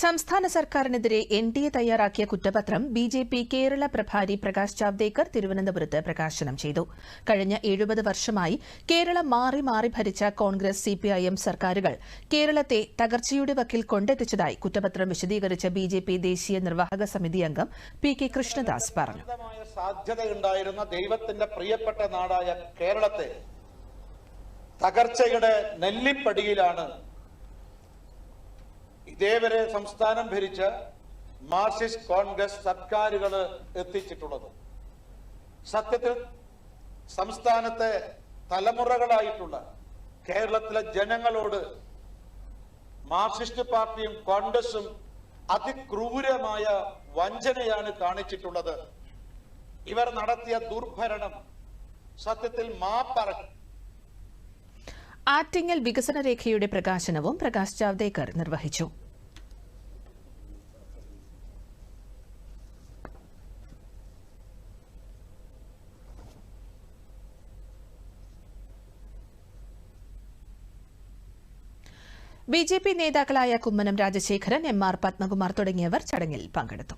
സംസ്ഥാന സർക്കാരിനെതിരെ N D A തയ്യാറാക്കിയ കുറ്റപത്രം ബി ജെ പി കേരള പ്രഭാരി പ്രകാശ് ജാവ്ദേക്കർ തിരുവനന്തപുരത്ത് പ്രകാശനം ചെയ്തു. കഴിഞ്ഞ എഴുപത് വർഷമായി കേരളം മാറി മാറി ഭരിച്ച കോൺഗ്രസ് സിപിഐഎം സർക്കാരുകൾ കേരളത്തെ തകർച്ചയുടെ വക്കിൽ കൊണ്ടെത്തിച്ചതായി കുറ്റപത്രം വിശദീകരിച്ച ബി ജെ പി ദേശീയ നിർവാഹക സമിതി അംഗം പി കെ കൃഷ്ണദാസ് പറഞ്ഞു. ദൈവത്തിന്റെ പ്രിയപ്പെട്ട നാടായ കേരളത്തെ തകർച്ചയുടെ നെല്ലിപ്പടിയിലാണ് ഇതേവരെ സംസ്ഥാനം ഭരിച്ച മാർക്സിസ്റ്റ് കോൺഗ്രസ് സർക്കാരുകൾ എത്തിച്ചിട്ടുള്ളത്. സത്യത്തിൽ സംസ്ഥാനത്തെ തലമുറകളായിട്ടുള്ള കേരളത്തിലെ ജനങ്ങളോട് മാർക്സിസ്റ്റ് പാർട്ടിയും കോൺഗ്രസും അതിക്രൂരമായ വഞ്ചനയാണ് കാണിച്ചിട്ടുള്ളത്. ഇവർ നടത്തിയ ദുർഭരണം സത്യത്തിൽ മാപ്പറ ആറ്റിങ്ങൽ വികസന രേഖയുടെ പ്രകാശനവും പ്രകാശ് ജാവ്ദേക്കർ നിർവഹിച്ചു. ബി ജെ പി നേതാക്കളായ കുമ്മനം രാജശേഖരൻ എം ആർ പത്മകുമാർ തുടങ്ങിയവർ ചടങ്ങിൽ പങ്കെടുത്തു.